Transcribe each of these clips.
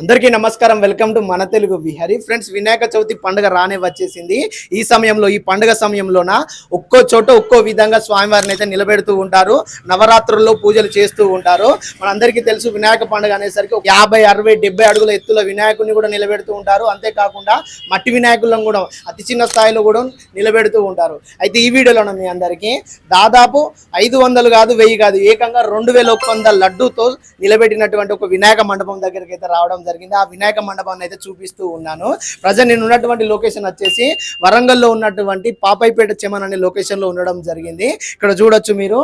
అందరికీ నమస్కారం. Welcome to మన తెలుగు విహరి. ఫ్రెండ్స్ వినాయక చవితి పండుగ రానే వచ్చేసింది. ఈ సమయంలో ఈ పండుగ సమయంలోన ఒక్కో చోట ఒక్కో విధంగా స్వామివారిని అయితే నిలబెడుతూ ఉంటారు. నవరాత్రుల్లో పూజలు చేస్తూ ఉంటారు. మనందరికీ తెలుసు వినాయక పండుగ అనేసరికి ఒక యాభై అరవై డెబ్బై అడుగుల ఎత్తుల వినాయకుడిని కూడా నిలబెడుతూ ఉంటారు. అంతేకాకుండా మట్టి వినాయకులను కూడా అతి చిన్న స్థాయిలో కూడా నిలబెడుతూ ఉంటారు. అయితే ఈ వీడియోలో మీ అందరికీ దాదాపు ఐదు వందలు కాదు వెయ్యి కాదు ఏకంగా రెండు వేల ఒక్క వంద లడ్డూతో నిలబెట్టినటువంటి ఒక వినాయక మండపం దగ్గరికి అయితే రావడం జరిగింది. ఆ వినాయక మండపాన్ని అయితే చూపిస్తూ ఉన్నాను. ప్రజెంట్ నేను ఉన్నటువంటి లొకేషన్ వచ్చేసి వరంగల్లో ఉన్నటువంటి పాపైపేట చెమన్ అనే లొకేషన్లో ఉండడం జరిగింది. ఇక్కడ చూడొచ్చు మీరు.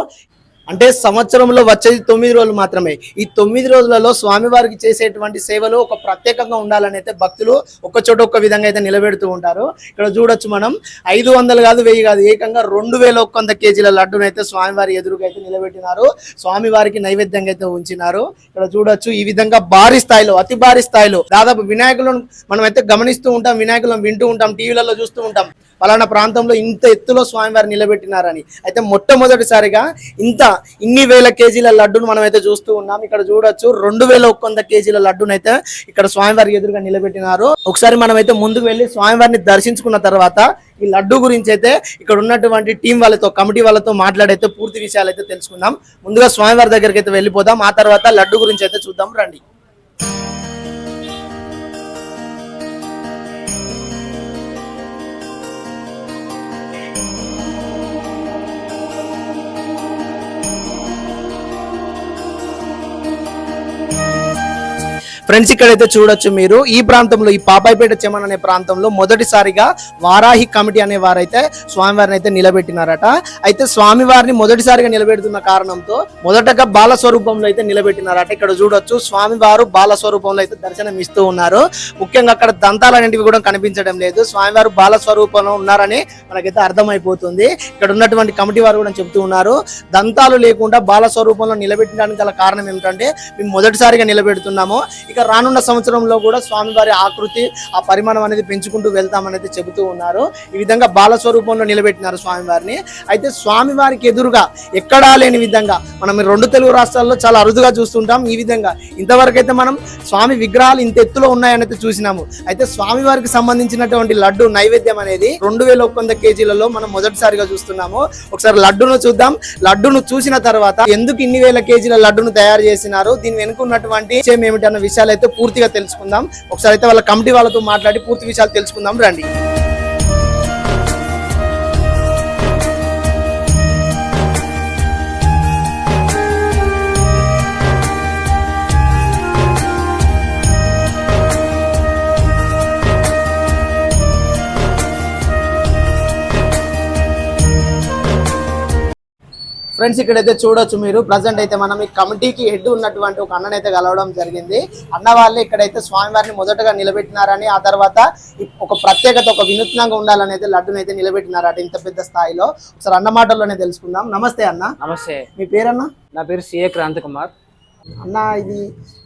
అంటే సంవత్సరంలో వచ్చేది తొమ్మిది రోజులు మాత్రమే. ఈ తొమ్మిది రోజులలో స్వామివారికి చేసేటువంటి సేవలు ఒక ప్రత్యేకంగా ఉండాలని అయితే భక్తులు ఒక చోట ఒక విధంగా అయితే నిలబెడుతూ ఉంటారు. ఇక్కడ చూడొచ్చు మనం. ఐదు వందలు కాదు వెయ్యి కాదు ఏకంగా రెండు వేల ఒక్క వంద కేజీల లడ్డును అయితే స్వామివారి ఎదురుగా అయితే నిలబెట్టినారు. స్వామివారికి నైవేద్యంగా అయితే ఉంచినారు. ఇక్కడ చూడొచ్చు ఈ విధంగా భారీ స్థాయిలో అతి భారీ స్థాయిలో దాదాపు వినాయకులను మనం అయితే గమనిస్తూ ఉంటాం వినాయకులను వింటూ ఉంటాం టీవీలలో చూస్తూ ఉంటాం. పలానా ప్రాంతంలో ఇంత ఎత్తులో స్వామివారిని నిలబెట్టినారని. అయితే మొట్టమొదటిసారిగా ఇంత ఇన్ని వేల కేజీల లడ్డును మనం అయితే చూస్తూ ఉన్నాం. ఇక్కడ చూడొచ్చు రెండు వేల ఒక్క కేజీల లడ్డును అయితే ఇక్కడ స్వామివారి ఎదురుగా నిలబెట్టినారు. ఒకసారి మనం అయితే ముందుకు వెళ్ళి స్వామివారిని దర్శించుకున్న తర్వాత ఈ లడ్డు గురించి అయితే ఇక్కడ ఉన్నటువంటి టీం వాళ్ళతో కమిటీ వాళ్ళతో మాట్లాడైతే పూర్తి విషయాలు అయితే తెలుసుకుందాం. ముందుగా స్వామివారి దగ్గరికి అయితే వెళ్ళిపోదాం. ఆ తర్వాత లడ్డు గురించి అయితే చూద్దాం. రండి. ఫ్రెండ్స్ ఇక్కడైతే చూడొచ్చు మీరు. ఈ ప్రాంతంలో ఈ పాపాయిపేట చెమన్ అనే ప్రాంతంలో మొదటిసారిగా వారాహి కమిటీ అనే వారైతే స్వామివారిని అయితే నిలబెట్టినారట. అయితే స్వామివారిని మొదటిసారిగా నిలబెడుతున్న కారణంతో మొదటగా బాల స్వరూపంలో అయితే నిలబెట్టినారట. ఇక్కడ చూడొచ్చు స్వామివారు బాల స్వరూపంలో అయితే దర్శనం ఇస్తూ ఉన్నారు. ముఖ్యంగా అక్కడ దంతాలు అనేటివి కూడా కనిపించడం లేదు. స్వామివారు బాల స్వరూపంలో ఉన్నారని మనకైతే అర్థమైపోతుంది. ఇక్కడ ఉన్నటువంటి కమిటీ వారు కూడా చెప్తూ ఉన్నారు. దంతాలు లేకుండా బాల స్వరూపంలో నిలబెట్టడానికి గల కారణం ఏమిటంటే మేము మొదటిసారిగా నిలబెడుతున్నాము. ఇక రానున్న సంవత్సరంలో కూడా స్వామివారి ఆకృతి ఆ పరిమాణం అనేది పెంచుకుంటూ వెళ్తామనేది చెబుతూ ఉన్నారు. ఈ విధంగా బాల స్వరూపంలో నిలబెట్టినారు స్వామివారిని. అయితే స్వామివారికి ఎదురుగా ఎక్కడా లేని విధంగా మనం రెండు తెలుగు రాష్ట్రాల్లో చాలా అరుదుగా చూస్తుంటాం. ఈ విధంగా ఇంతవరకు అయితే మనం స్వామి విగ్రహాలు ఇంత ఎత్తులో ఉన్నాయనైతే చూసినాము. అయితే స్వామివారికి సంబంధించినటువంటి లడ్డు నైవేద్యం అనేది రెండు వేల ఒక్క వంద కేజీలలో మనం మొదటిసారిగా చూస్తున్నాము. ఒకసారి లడ్డును చూద్దాం. లడ్డును చూసిన తర్వాత ఎందుకు ఇన్ని వేల కేజీల లడ్డును తయారు చేసినారు? దీని వెనుక ఉన్నటువంటి విషయం ఏమిటన్న విషయాలు అయితే పూర్తిగా తెలుసుకుందాం. ఒకసారి అయితే వాళ్ళ కమిటీ వాళ్ళతో మాట్లాడి పూర్తి విషయాలు తెలుసుకుందాం. రండి. ఫ్రెండ్స్ ఇక్కడైతే చూడొచ్చు మీరు. ప్రజెంట్ అయితే మనం ఈ కమిటీకి హెడ్ ఉన్నటువంటి ఒక అన్ననైతే కలవడం జరిగింది. అన్న వాళ్ళే ఇక్కడైతే స్వామివారిని మొదటగా నిలబెట్టినారని ఆ తర్వాత ఒక ప్రత్యేకత ఒక వినూత్నంగా ఉండాలని అయితే లడ్డుని అయితే నిలబెట్టినారట ఇంత పెద్ద స్థాయిలో. ఒకసారి అన్న మాటల్లోనే తెలుసుకుందాం. నమస్తే అన్న. నమస్తే. మీ పేరన్నా? నా పేరు సిఏ క్రాంతి కుమార్. అన్న ఇది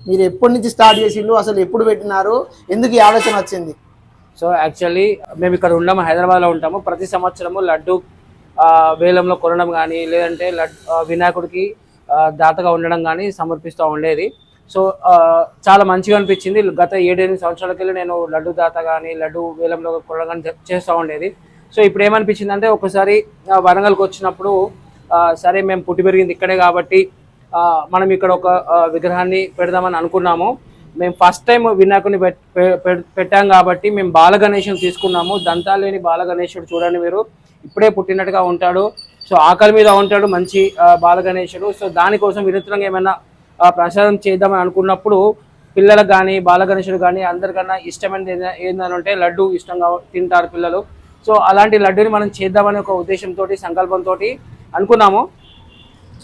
మీరు ఎప్పటి నుంచి స్టార్ట్ చేసిండ్రు? అసలు ఎప్పుడు పెట్టినారు? ఎందుకు ఈ ఆలోచన వచ్చింది? సో యాక్చువల్లీ మేము ఇక్కడ ఉన్నాము హైదరాబాద్లో ఉంటాము. ప్రతి సంవత్సరము లడ్డు వేలంలో కొనడం కానీ లేదంటే వినాయకుడికి దాతగా ఉండడం కానీ సమర్పిస్తూ ఉండేది. సో చాలా మంచిగా అనిపించింది. గత ఏడెనిమిది సంవత్సరాలకెళ్ళి నేను లడ్డు దాత కానీ లడ్డు వేలంలో కొనడం కానీ చేస్తూ ఉండేది. సో ఇప్పుడు ఏమనిపించింది అంటే ఒకసారి వరంగల్కి వచ్చినప్పుడు సరే మేము పుట్టి పెరిగింది ఇక్కడే కాబట్టి మనం ఇక్కడ ఒక విగ్రహాన్ని పెడదామని అనుకున్నాము. మేము ఫస్ట్ టైం వినాయకుని పె- పెట్టాం కాబట్టి మేము బాల తీసుకున్నాము. దంతాలు లేని బాలగణేశుడు చూడండి మీరు. ఇప్పుడే పుట్టినట్టుగా ఉంటాడు. సో ఆకలి మీద ఉంటాడు మంచి బాలగణేశుడు. సో దానికోసం వినూత్నంగా ఏమైనా ప్రసారం ప్రసాదం చేద్దామని అనుకున్నప్పుడు పిల్లలకు కానీ బాలగణేశుడు కానీ అందరికన్నా ఇష్టమైనది ఏద- ఏంటంటే లడ్డు ఇష్టంగా తింటారు పిల్లలు. సో అలాంటి లడ్డూని మనం చేద్దామనే ఒక ఉద్దేశంతో సంకల్పంతో అనుకున్నాము.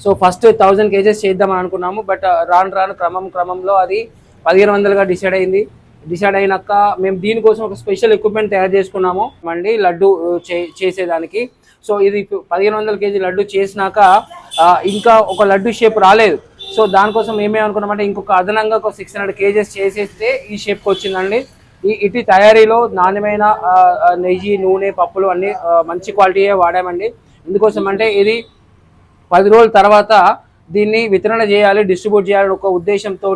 సో ఫస్ట్ థౌజండ్ కేజెస్ చేద్దామని అనుకున్నాము. బట్ రాను రాను క్రమం క్రమంలో అది పదిహేను వందలుగా డిసైడ్ అయింది. డిసైడ్ అయినాక మేము దీనికోసం ఒక స్పెషల్ ఎక్విప్మెంట్ తయారు చేసుకున్నాము. మండి లడ్డు చే చేసేదానికి. సో ఇది పదిహేను వందల కేజీ లడ్డు చేసినాక ఇంకా ఒక లడ్డు షేప్ రాలేదు. సో దానికోసం మేమే అనుకున్నామంటే ఇంకొక అదనంగా ఒక సిక్స్ హండ్రెడ్ కేజెస్ చేసేస్తే ఈ షేప్కి వచ్చిందండి. ఈ ఇటు తయారీలో నాణ్యమైన నెయ్యి నూనె పప్పులు అన్ని మంచి క్వాలిటీయే వాడామండి. ఎందుకోసం అంటే ఇది పది రోజుల తర్వాత దీన్ని వితరణ చేయాలి డిస్ట్రిబ్యూట్ చేయాలని ఒక ఉద్దేశంతో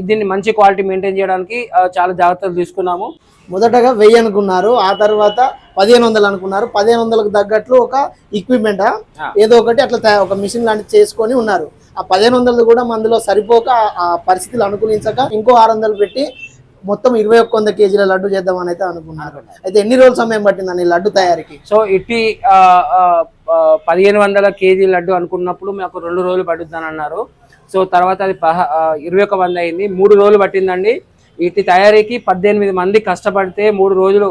దీన్ని మంచి క్వాలిటీ మెయింటైన్ చేయడానికి చాలా జాగ్రత్తలు తీసుకున్నాము. మొదటగా వెయ్యి అనుకున్నారు ఆ తర్వాత పదిహేను వందలు అనుకున్నారు. పదిహేను వందలకు తగ్గట్లు ఒక ఎక్విప్మెంట్. ఏదో ఒకటి అట్లా ఒక మిషన్ లాంటిది చేసుకొని ఉన్నారు. ఆ పదిహేను వందలు కూడా మందులో సరిపోక ఆ- పరిస్థితులు అనుకూలించక ఇంకో ఆరు వందలు పెట్టి మొత్తం ఇరవై ఒక్క వంద కేజీల లడ్డు చేద్దామని అయితే అనుకున్నారు. అయితే ఎన్ని రోజులు సమయం పట్టిందండి ఈ లడ్డు తయారీకి? సో ఇట్టి పదిహేను వందల కేజీ లడ్డు అనుకున్నప్పుడు మాకు రెండు రోజులు పడుతుందని అన్నారు. సో తర్వాత అది పహ ఇరవై ఒక వంద అయింది. మూడు రోజులు పట్టిందండి. ఇట్టి తయారీకి పద్దెనిమిది మంది కష్టపడితే మూడు రోజులు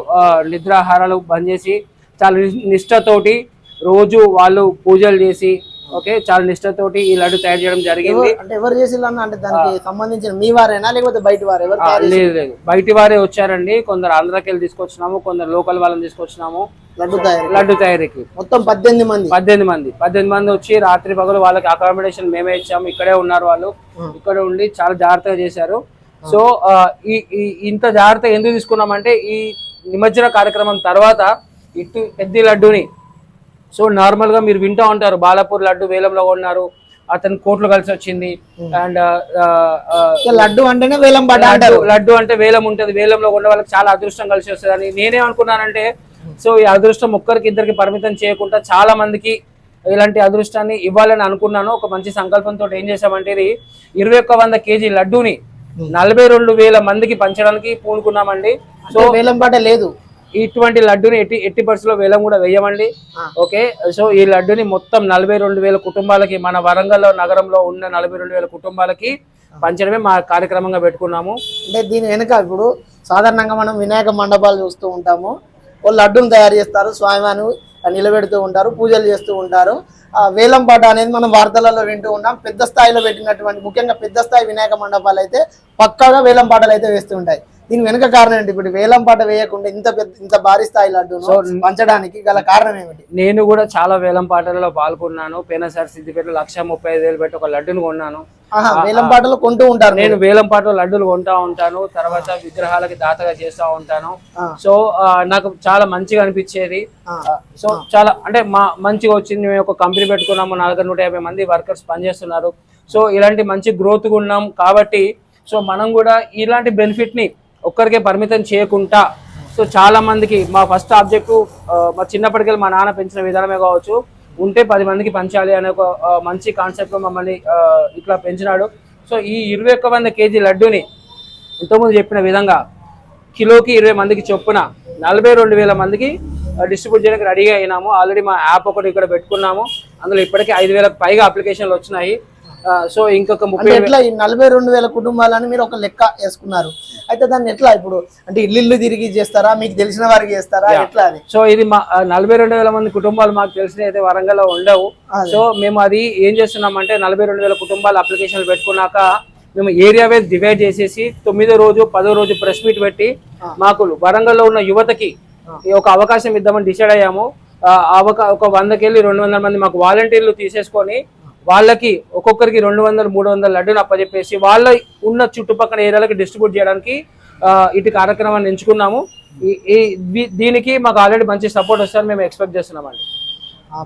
నిద్రాహారాలు బంద్ చేసి చాలా ని- నిష్ఠతోటి రోజు వాళ్ళు పూజలు చేసి ఓకే చాలా నిష్ఠతోటి ఈ లడ్డు తయారు చేయడం జరిగింది. ఎవరు- అంటే ఎవరు చేసిల్లు అంటే దానికి సంబంధించిన మీ వారేనా? లేకపోతే బయట వారు? ఎవరు? లేదు లేదు. బయటి వారే వచ్చారండి. కొందరు ఆంధ్రాకి వెళ్ళి తీసుకొచ్చినాము కొందరు లోకల్ వాళ్ళని తీసుకొచ్చినాము. లడ్డు తయారీ లడ్డు తయారీకి. మొత్తం పద్దెనిమిది మంది. పద్దెనిమిది మంది. పద్దెనిమిది మంది వచ్చి రాత్రి పగలు వాళ్ళకి అకామిడేషన్ మేమే ఇచ్చాము. ఇక్కడే ఉన్నారు వాళ్ళు. ఇక్కడ ఉండి చాలా జాగ్రత్తగా చేశారు. సో ఈ ఇంత జాగ్రత్త ఎందుకు తీసుకున్నామంటే ఈ నిమజ్జన కార్యక్రమం తర్వాత ఇటు పెద్ద లడ్డుని. సో నార్మల్గా మీరు వింటా ఉంటారు. బాలాపూర్ లడ్డు వేలంలో కొన్నారు. అతను కోట్లు కలిసి వచ్చింది. అండ్ లడ్డు అంటేనే వేలం లడ్డు అంటే వేలం ఉంటది. వేలంలో ఉన్న వాళ్ళకి చాలా అదృష్టం కలిసి వస్తుంది అని నేనేమనుకున్నానంటే సో ఈ అదృష్టం ఒక్కరికి ఇద్దరికి పరిమితం చేయకుండా చాలా మందికి ఇలాంటి అదృష్టాన్ని ఇవ్వాలని అనుకున్నాను. ఒక మంచి సంకల్పంతో ఏం చేసామంటే ఇది ఇరవై ఒక్క వంద కేజీ లడ్డూని నలభై రెండు వేల మందికి పంచడానికి పూనుకున్నామండి. సో వేలం పాట లేదు. ఇటువంటి లడ్డుని ఎట్టి ఎట్టి పరిస్థితుల్లో వేలం కూడా వేయమండి. ఓకే సో ఈ లడ్డుని మొత్తం నలభై రెండు వేల కుటుంబాలకి మన వరంగల్ నగరంలో ఉన్న నలభై రెండు వేల కుటుంబాలకి పంచడమే మా కార్యక్రమంగా పెట్టుకున్నాము. అంటే దీని వెనుక ఇప్పుడు సాధారణంగా మనం వినాయక మండపాలు చూస్తూ ఉంటాము. వాళ్ళు లడ్డూని తయారు చేస్తారు స్వామివారిని నిలబెడుతూ ఉంటారు పూజలు చేస్తూ ఉంటారు. ఆ వేలం పాట అనేది మనం వార్తలలో వింటూ ఉన్నాం పెద్ద స్థాయిలో పెట్టినటువంటి ముఖ్యంగా పెద్ద స్థాయి వినాయక మండపాలు అయితే పక్కాగా వేలం పాటలు అయితే వేస్తూ ఉంటాయి. దీని వెనుక కారణం ఏంటి? ఇప్పుడు వేలం పాట వేయకుండా ఇంత పెద్ద ఇంత భారీ స్థాయి లడ్డూను పంచడానికి గల కారణం ఏమిటి? నేను కూడా చాలా వేలం పాటలలో పాల్గొన్నాను. పేనసారి సిద్దిపేట లక్ష ముప్పై ఐదు వేలు పెట్టి ఒక లడ్డును కొన్నాను. వేలం పాటలు కొంటూ ఉంటారు నేను వేలం పాటలో లడ్డూలు కొంటా ఉంటాను తర్వాత విగ్రహాలకి దాతగా చేస్తూ ఉంటాను. సో నాకు చాలా మంచిగా అనిపించేది. సో చాలా అంటే మా మంచిగా వచ్చింది. మేము ఒక కంపెనీ పెట్టుకున్నాము నా దగ్గర నూట యాభై మంది వర్కర్స్ పనిచేస్తున్నారు. సో ఇలాంటి మంచి గ్రోత్ ఉన్నాం కాబట్టి సో మనం కూడా ఇలాంటి బెనిఫిట్ని ఒక్కరికే పరిమితం చేయకుండా సో చాలా మందికి మా ఫస్ట్ ఆబ్జెక్టివ్ మా చిన్నప్పటికెళ్ళి మా నాన్న పెంచిన విధానమే కావచ్చు. ఉంటే పది మందికి పంచాలి అనే ఒక మంచి కాన్సెప్ట్ మమ్మల్ని ఇట్లా పెంచినాడు. సో ఈ ఇరవై ఒక్క వంద కేజీ లడ్డూని ఇంతకుముందు చెప్పిన విధంగా కిలోకి ఇరవై మందికి చొప్పున నలభై రెండు వేల మందికి డిస్ట్రిబ్యూట్ చేయడానికి రెడీగా అయినాము. ఆల్రెడీ మా యాప్ ఒకటి ఇక్కడ పెట్టుకున్నాము. అందులో ఇప్పటికే ఐదు వేలకు పైగా అప్లికేషన్లు వచ్చినాయి. సో ఇంకొక ముప్పై ఎట్లా ఈ నలభై రెండు వేల కుటుంబాలని మీరు ఒక లెక్క వేసుకున్నారు? అయితే దాన్ని ఎట్లా ఇప్పుడు? అంటే ఇల్లు ఇల్లు తిరిగి చేస్తారా? మీకు తెలిసిన వారికి చేస్తారా? ఎట్లా అది? సో ఇది మా నలభై రెండు వేల మంది కుటుంబాలు మాకు తెలిసిన అయితే వరంగల్లో ఉండవు. సో మేము అది ఏం చేస్తున్నామంటే నలభై రెండు వేల కుటుంబాలు అప్లికేషన్లు పెట్టుకున్నాక మేము ఏరియా వైజ్ డివైడ్ చేసేసి తొమ్మిదో రోజు పదో రోజు ప్రెస్ మీట్ పెట్టి మాకు వరంగల్లో ఉన్న యువతకి ఒక అవకాశం ఇద్దామని డిసైడ్ అయ్యాము. ఒక వందకెళ్ళి రెండు వందల మంది మాకు వాలంటీర్లు తీసేసుకొని వాళ్ళకి ఒక్కొక్కరికి రెండు వందలు మూడు వందల లడ్డూలు అప్పచెప్పేసి వాళ్ళ ఉన్న చుట్టుపక్కల ఏరియాలకి డిస్ట్రిబ్యూట్ చేయడానికి ఇటు కార్యక్రమాన్ని ఎంచుకున్నాము. ఈ- దీనికి మాకు ఆల్రెడీ మంచి సపోర్ట్ వస్తారని మేము ఎక్స్పెక్ట్ చేస్తున్నామండి.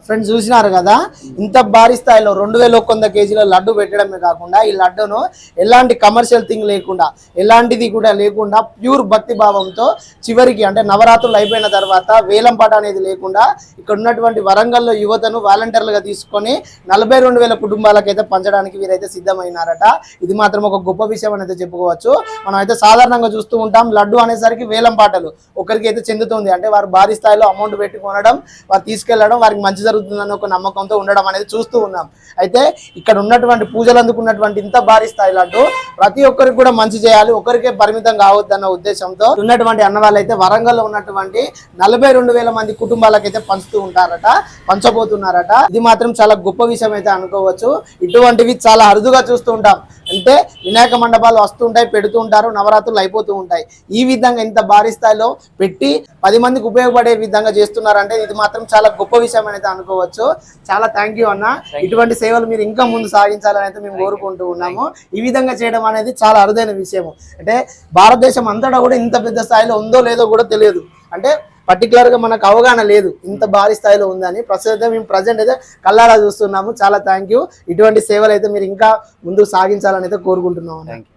ఫ్రెండ్స్ చూసినారు కదా ఇంత భారీ స్థాయిలో రెండు వేల ఒక వంద కేజీల లడ్డు పెట్టడమే కాకుండా ఈ లడ్డును ఎలాంటి కమర్షియల్ థింగ్ లేకుండా ఎలాంటిది కూడా లేకుండా ప్యూర్ భక్తి భావంతో చివరికి అంటే నవరాత్రులు అయిపోయిన తర్వాత వేలం పాట అనేది లేకుండా ఇక్కడ ఉన్నటువంటి వరంగల్లో యువతను వాలంటీర్లుగా తీసుకొని నలభై రెండు వేల కుటుంబాలకైతే పంచడానికి వీరైతే సిద్ధమైనారట. ఇది మాత్రం ఒక గొప్ప విషయం అని అయితే చెప్పుకోవచ్చు. మనం అయితే సాధారణంగా చూస్తూ ఉంటాం లడ్డు అనేసరికి వేలం పాటలు ఒకరికి అయితే చెందుతుంది. అంటే వారు భారీ స్థాయిలో అమౌంట్ పెట్టుకోనడం వారు తీసుకెళ్ళడం వారికి మంచి జరుగుతుందని ఒక నమ్మకంతో ఉండడం అనేది చూస్తూ ఉన్నాం. అయితే ఇక్కడ ఉన్నటువంటి పూజలు అందుకున్నటువంటి ఇంత భారీ స్థాయిలో ప్రతి ఒక్కరికి కూడా మంచి చేయాలి ఒకరికే పరిమితం కావద్దన్న ఉద్దేశంతో ఉన్నటువంటి అన్న వరంగల్ వరంగల్లో ఉన్నటువంటి నలభై రెండు వేల మంది కుటుంబాలకైతే పంచుతూ ఉంటారట పంచబోతున్నారట. ఇది మాత్రం చాలా గొప్ప విషయం అయితే అనుకోవచ్చు. ఇటువంటివి చాలా అరుదుగా చూస్తూ ఉంటాం. అంటే వినాయక మండపాలు వస్తుంటాయి పెడుతూ ఉంటారు నవరాత్రులు అయిపోతూ ఉంటాయి. ఈ విధంగా ఇంత భారీ స్థాయిలో పెట్టి పది మందికి ఉపయోగపడే విధంగా చేస్తున్నారంటే ఇది మాత్రం చాలా గొప్ప విషయం అయితే అనుకోవచ్చు. చాలా థ్యాంక్ యూ అన్న. ఇటువంటి సేవలు మీరు ఇంకా ముందు సాగించాలని అయితే మేము కోరుకుంటూ ఉన్నాము. ఈ విధంగా చేయడం అనేది చాలా అరుదైన విషయం అంటే భారతదేశం అంతటా కూడా ఇంత పెద్ద స్థాయిలో ఉందో లేదో కూడా తెలియదు. అంటే పర్టికులర్గా మనకు అవగాహన లేదు. ఇంత భారీ స్థాయిలో ఉందని. ప్రస్తుతం మేము ప్రజెంట్ అయితే కల్లారా చూస్తున్నాము. చాలా థ్యాంక్ యూ ఇటువంటి సేవలు అయితే మీరు ఇంకా ముందుకు సాగించాలని అయితే కోరుకుంటున్నాము. థ్యాంక్